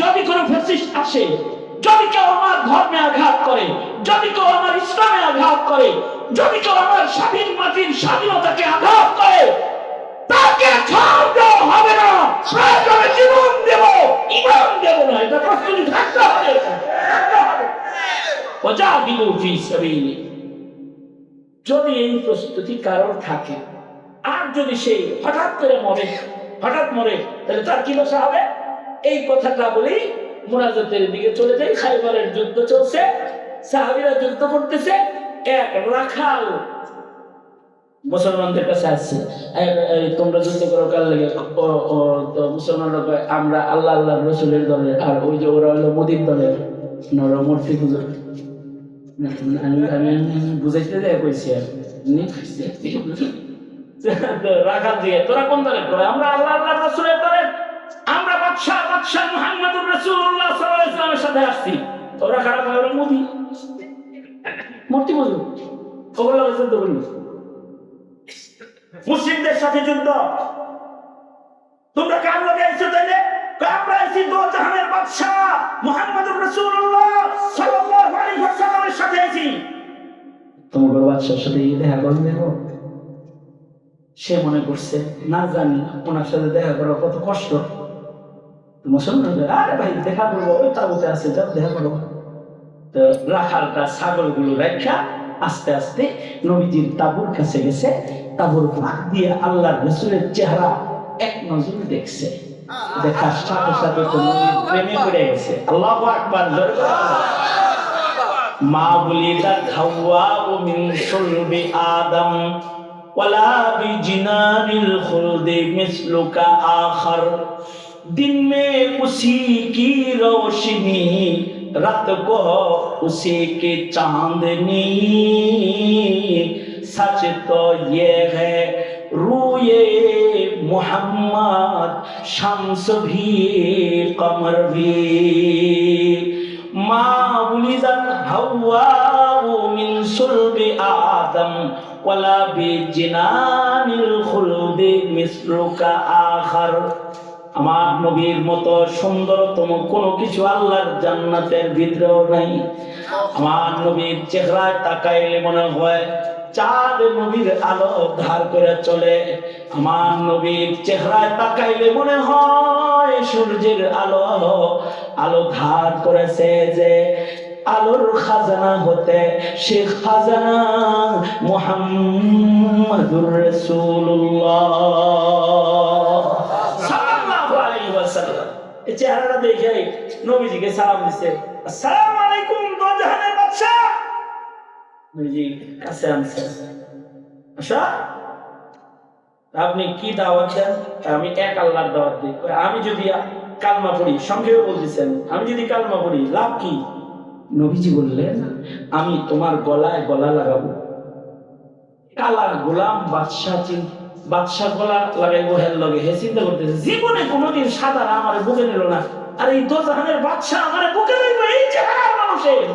যদি কোনো ফেসিস্ট আসে, যদি কেউ আমার ধর্মে আঘাত করে, যদি কেউ আমার ইসলামে আঘাত করে, যদি কেউ আমার স্বাধীন মাটির স্বাধীনতাকে আঘাত করে, তাকে ছাড় দেওয়া হবে না। জীবন দেব, ইমান দেব না। এটা প্রস্তুতি থাকতে হবে। ফি সাবিলি। যদি এই প্রস্তুতি কারোর থাকে, আর যদি সে হঠাৎ করে মরে, হঠাৎ মরে, তাহলে তার কি দশা হবে? এই কথাটা বলি মুনাজাতের দিকে চলে যাই খাইবারের যুদ্ধ চলছে সাহাবিরা যুদ্ধ করতেছে এক রাখাল মুসলমানদের কাছে আসছে। তোমরা যুদ্ধ করো কার লেগে? মুসলমানরা কয়, আমরা আল্লাহ আল্লাহ রসুলের দলের আর ওই যে ওরা হলো মোদির দলের নর মূর্তি পুজো আমি আমি বুঝাইতে দেয় কইছি আর রাখাল দিয়ে তোরা কোন দলের আমরা আল্লাহ আল্লাহ রসুলের দলের আমরা বাদশাহ বাদশাহ মুহাম্মদুর রাসূলুল্লাহ সাল্লাল্লাহু সাথে আসছি। তোরা খারাপ হয় ওরা মোদি। মূর্তি ওগুলো যুদ্ধ করি মুসলিমদের সাথে যুদ্ধ। তোমরা কার লোকে তাইলে? আমরা দো জাহানের বাদশাহ মুহাম্মদুর রাসূলুল্লাহ সাল্লাল্লাহু আলাইহি ওয়াসাল্লামের সাথে আইছি তোমার বাদশার সাথে দেখা করে দেব সে মনে করছে, না জানি, ওনার সাথে দেখা করা কত কষ্ট। মুসলমান আরে ভাই, দেখা করব, ওই আছে যা দেখা করব তো রাখালটা ছাগলগুলো আস্তে আস্তে নবীজির তাবুর কাছে গেছে, তাবুর ফাঁক দিয়ে আল্লাহ রসুলের চেহারা এক নজর দেখছে। দেখার সাথে সাথে তো নবীর প্রেমে পড়ে গেছে। জোরে বলো। মা বুলিদাত হাওয়া ও মিন সুলবি আদম, ওয়ালা বিজিনানিল খুলদি মিসলুকা আখর। दिन में उसी की रोशनी रात को उसी की चांदनी सच तो ये है रूए मोहम्मद शम्स भी कमर भी माँ उलिदत हवा मिन सुल्ब आदम वला बिजनानिल खुलद मिसलुका आखर আমার নবীর মতো সুন্দরতম কোনো কিছু আল্লাহর জান্নাতের ভিতরেও নাই। আমার নবীর চেহারায় তাকাইলে মনে হয় চাঁদ নবীর আলো ধার করে চলে। আমার নবীর চেহারায় তাকাইলে মনে হয় সূর্যের আলো আলো ধার করেছে যে আলোর খাজানা হতে সে খাজানা মুহাম্মাদুর রাসূলুল্লাহ সাল্লাল্লাহু আলাইহি ওয়াসাল্লাম চেহারাটা দেখে নবীজিকে সালাম আসসালামু আলাইকুম বাদশা নবীজি কাছে আনছে আচ্ছা আপনি কি দাওয়াত দেন? আমি এক আল্লাহর দাওয়াত দিই। আমি যদি কালমা পড়ি, সংক্ষেপে বলতেছেন, আমি যদি কালমা পড়ি, লাভ কি? নবীজি বললেন, আমি তোমার গলায় গলা লাগাবো। কালা গোলাম বাদশাহ চিন বাদশাহ গলা লাগাইবো হের লগে হে চিন্তা করতেছে জীবনে কোনোদিন সাদারা আমার বুকে নিল না। আর এই দোজাহানের বাদশাহ আমার বুকে নিল এই চেহারা মানুষের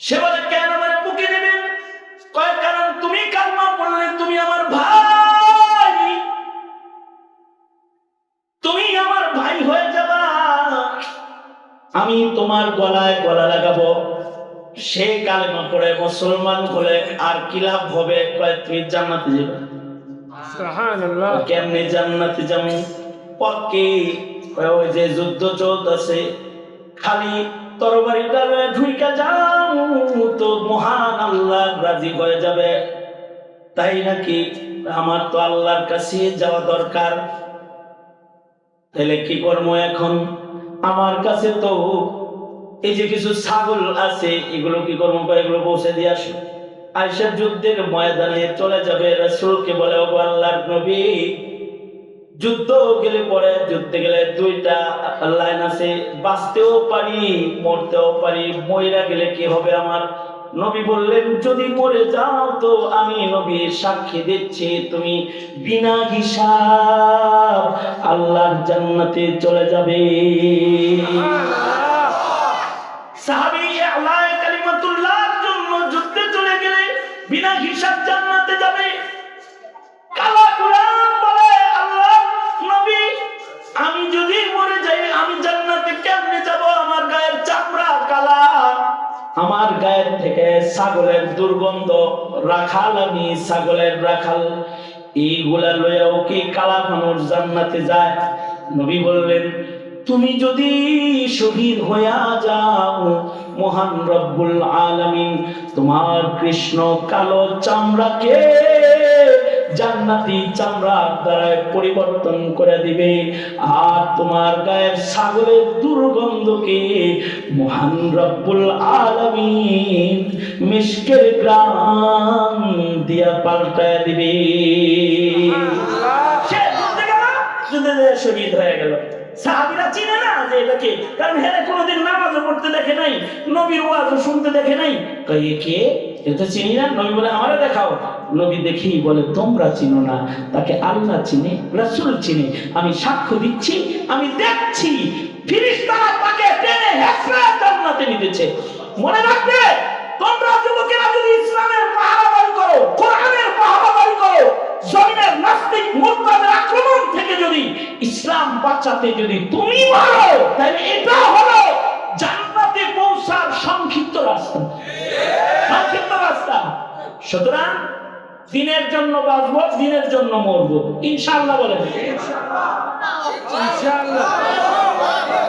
সে বলে কেন আমার বুকে নেবেন কয় কারণ তুমি কালমা পড়লে তুমি আমার ভাই। তুমি আমার ভাই হয়ে যাবা। আমি তোমার গলায় গলা লাগাবো। সে কালেমা পড়ে মুসলমান হলে আর কি লাভ হবে? তুমি জান্নাতে যাবে। কেমনে জান্নাতে যাব? পক্ষে ওই যে যুদ্ধ চলতেছে খালি তরবারি ডালে ঢুইকা যাও তো মহান আল্লাহ রাজি হয়ে যাবে। তাই নাকি আমার তো আল্লাহর কাছে যাওয়া দরকার? তাহলে কি করব এখন? আমার কাছে তো এই যে কিছু ছাগল আছে, এগুলো কি করব এগুলো পৌঁছে দিয়ে আসো আয়সা যুদ্ধের ময়দানে চলে যাবে, রাসূলকে বলে ও আল্লাহর নবী, যুদ্ধ গেলে পরে, যুদ্ধে গেলে দুইটা লাইন আছে, বাঁচতেও পারি, মরতেও পারি, মইরা গেলে কি হবে আমার? নবী বললেন, যদি মরে যাও তো আমি নবী সাক্ষী দিচ্ছি, তুমি বিনা হিসাব আল্লাহর জান্নাতে চলে যাবে। আমার গায়ের থেকে ছাগলের দুর্গন্ধ, রাখাল আমি ছাগলের রাখাল। এইগুলা লইয়াও কি কালা মানুষ জান্নাতে যায়? নবী বললেন, তুমি যদি শহীদ হইয়া যাও, মহান রব্বুল আলামিন, তোমার কৃষ্ণ কালো চামড়াকে জান্নাতি চামড়ার দ্বারা পরিবর্তন করে দিবে। আর তোমার গায়ের ছাগলের দুর্গন্ধকে মহান রব্বুল আলামিন মিশকের গ্রাম দিয়া পাল্টায় দিবে। সে যুদ্ধে গেল, যুদ্ধে যেয়ে শহীদ হয়ে গেল। সাহাবিরা চিনে না যে এটাকে কারণ হেরে কোনোদিন নামাজও পড়তে দেখে নাই নবীর ওয়াজও শুনতে দেখে নাই। কে? এটা চিনি না? নবী বলে আমারে দেখাও। নবী দেখেই বলে, তোমরা চিনো না। তাকে আল্লাহ চিনে, রাসূল চিনে। আমি সাক্ষ্য দিচ্ছি, আমি দেখছি, ফিরিস্তারা তাকে টেনে হেসড়ে জান্নাতে নিতেছে মনে রাখবে, তোমরা যুবকেরা যদি ইসলামের পাহারাদারি করো, কোরআনের পাহারাদারি করো, জমিনের নাস্তিক আক্রমণ থেকে যদি ইসলাম বাঁচাতে যদি তুমি পারো, তাহলে এটা হলো জান্নাতে পৌঁছার সংক্ষিপ্ত রাস্তা। সুতরাং দিনের জন্য বাঁচবো দিনের জন্য মরবো। ইনশাল্লাহ বলেন। ইনশাআল্লাহ।